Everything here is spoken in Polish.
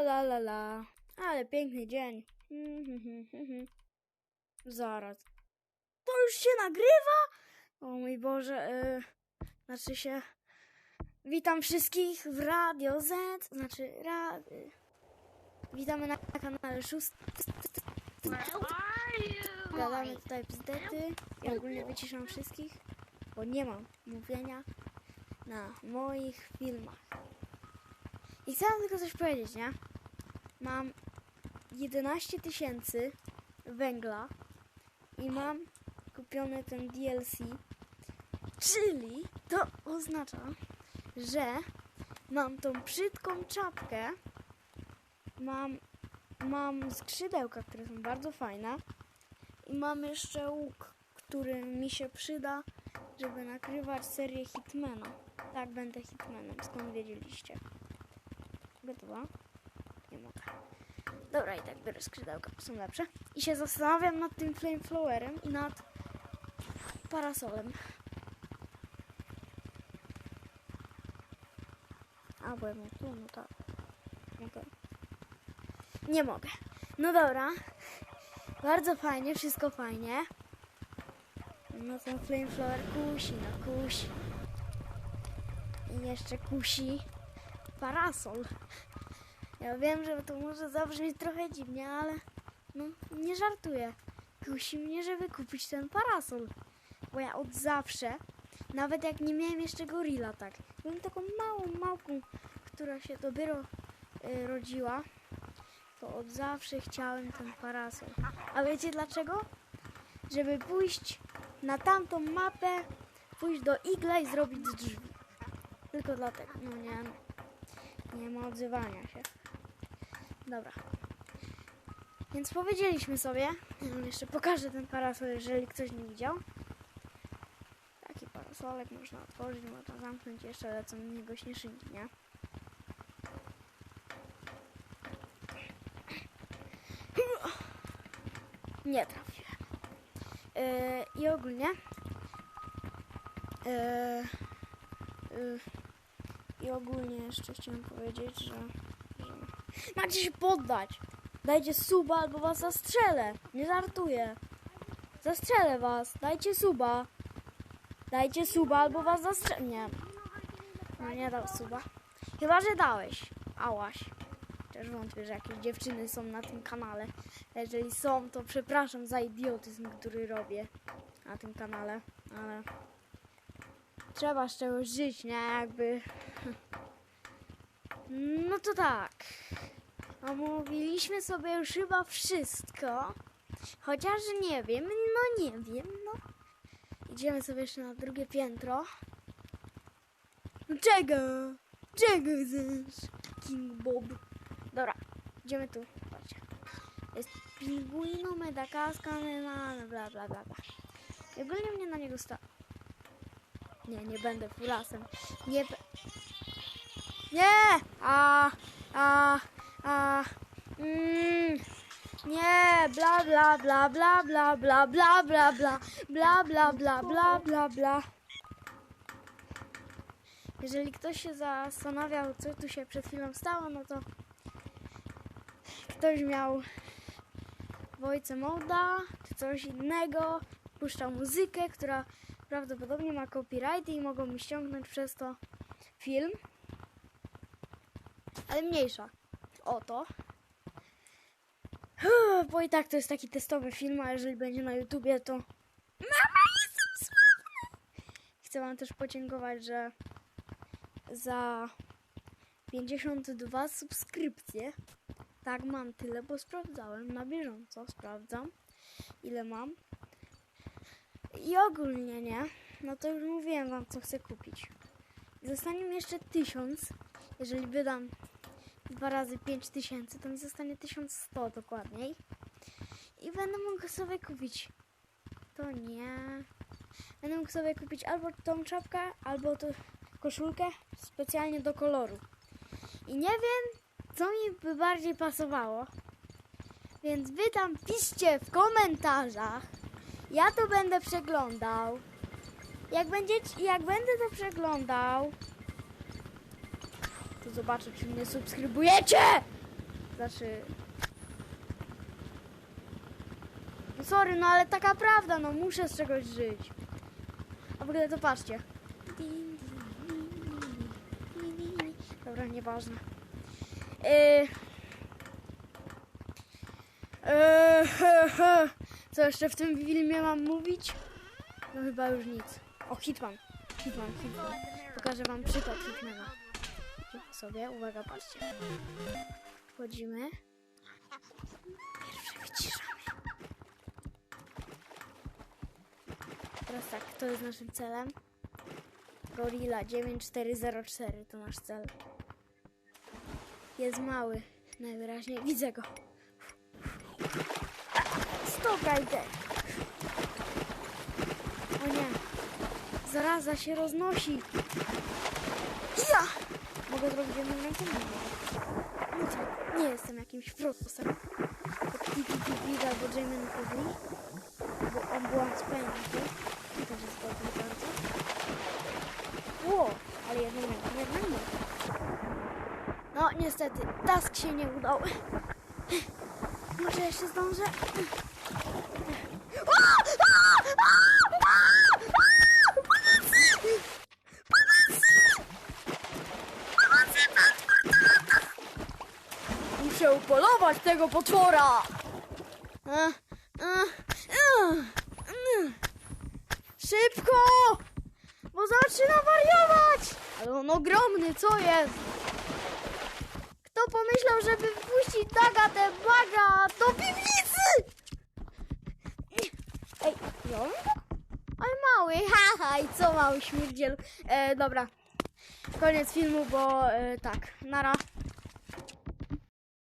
la la la. Ale piękny dzień. Mhm, mhm. Zaraz. To już się nagrywa? O mój Boże. Y, znaczy się... Witam wszystkich w Radio Z. Znaczy... Ra... Witamy na kanale 6. Gadamy tutaj bzdety. I ogólnie wyciszam wszystkich, bo nie mam mówienia na moich filmach. I chcę wam tylko coś powiedzieć, nie? Mam 11 tysięcy węgla i mam kupiony ten DLC, czyli to oznacza, że mam tą brzydką czapkę, mam, mam skrzydełka, które są bardzo fajne i mam jeszcze łuk, który mi się przyda, żeby nakrywać serię Hitmana. Tak, będę Hitmanem, skąd wiedzieliście? Gotowa? Nie mogę. Dobra, i tak biorę skrzydełka, są lepsze. I się zastanawiam nad tym flameflowerem i nad parasolem. A, bo ja tu, no tak. Okej. Nie mogę. No dobra. Bardzo fajnie, wszystko fajnie. No ten flameflower kusi, no kusi. I jeszcze kusi parasol. Ja wiem, że to może zabrzmieć trochę dziwnie, ale no nie żartuję. Kusi mnie, żeby kupić ten parasol. Bo ja od zawsze, nawet jak nie miałem jeszcze gorilla, tak, byłem taką małą małpką, która się dopiero y, rodziła, to od zawsze chciałem ten parasol. A wiecie dlaczego? Żeby pójść na tamtą mapę, pójść do igla i zrobić drzwi. Tylko dlatego. No nie, nie ma odzywania się. Dobra. Więc powiedzieliśmy sobie, jeszcze pokażę ten parasol, jeżeli ktoś nie widział. Taki parasolek można otworzyć, można zamknąć, jeszcze lecą z niego śnieżynki, nie? Nie trafiłem. Yy, I ogólnie yy, yy, i ogólnie jeszcze chciałem powiedzieć, że, że macie się poddać. Dajcie suba albo was zastrzelę. Nie żartuję. Zastrzelę was. Dajcie suba. Dajcie suba albo was zastrzelę. Nie. No nie dał suba. Chyba, że dałeś. Ałaś. Też wątpię, że jakieś dziewczyny są na tym kanale. Jeżeli są, to przepraszam za idiotyzm, który robię na tym kanale. Ale trzeba z czegoś żyć, nie? Jakby... No to tak. Omówiliśmy sobie już chyba wszystko. Chociaż nie wiem, no nie wiem, no. Idziemy sobie jeszcze na drugie piętro. No czego? Czego chcesz? King Bob. Dobra, idziemy tu. Patrzcie. Jest pingwino, medakaska, bla bla bla bla. I ogólnie mnie na niego sta... Nie, nie będę fulasem. Nie. Nie! A, a, a, mm, nie, bla bla bla bla bla bla bla bla bla bla bla bla bla bla bla Jeżeli ktoś się zastanawiał, co tu się przed chwilą stało, no to ktoś miał Wojce Moda, czy coś innego, puszczał muzykę, która prawdopodobnie ma copyrighty i mogą mi ściągnąć przez to film. Ale mniejsza. Oto. Bo i tak to jest taki testowy film, a jeżeli będzie na YouTubie, to. Mama, jestem sławny! Chcę Wam też podziękować, że za 52 subskrypcje. Tak, mam tyle, bo sprawdzałem na bieżąco. Sprawdzam, ile mam. I ogólnie nie. No to już mówiłem Wam, co chcę kupić. Zostanie mi jeszcze 1000. Jeżeli wydam 2 razy 5000, to mi zostanie 1100 dokładniej. I będę mógł sobie kupić. To nie. Będę mógł sobie kupić albo tą czapkę, albo tą koszulkę specjalnie do koloru. I nie wiem, co mi by bardziej pasowało. Więc wy tam piszcie w komentarzach. Ja to będę przeglądał. Jak będziecie, jak będę to przeglądał, to zobaczę, czy mnie subskrybujecie! Znaczy... No sorry, no ale taka prawda, no muszę z czegoś żyć. A w ogóle to patrzcie. Dobra, nieważne. Yy... Yy, he, he. Co jeszcze w tym filmie mam mówić? No chyba już nic. O, Hitman. Hitman, Hitman. Pokażę wam przykład Hitmana. Sobie, uwaga, patrzcie. Wchodzimy. Pierwsze wyciszamy. Teraz tak, to jest naszym celem. Gorilla 9404 to nasz cel. Jest mały. Najwyraźniej widzę go. Stop idę. O nie. Zaraza się roznosi. Ja! Mogę zrobić? Nie mogę. No co? Nie jestem jakimś frosem. Jak Tiki Tiki albo Jamie Publi. Bo ambulans pędzi. To też jest dobry bardzo. Ło! Ale jedną ręką jednak mogę. No niestety, task się nie udał. Może jeszcze zdążę? O! A! A! A! A! Pomocy! Pomocy! Pomocy! Muszę upolować tego potwora! Szybko! Bo zaczyna wariować! Ale on ogromny, co jest? Kto pomyślał, żeby wpuścić Dagatę Baga do piwnicy? Ej, ją? Ale mały, haha, i co mały śmierdziel. E, dobra, koniec filmu, bo e, tak, nara.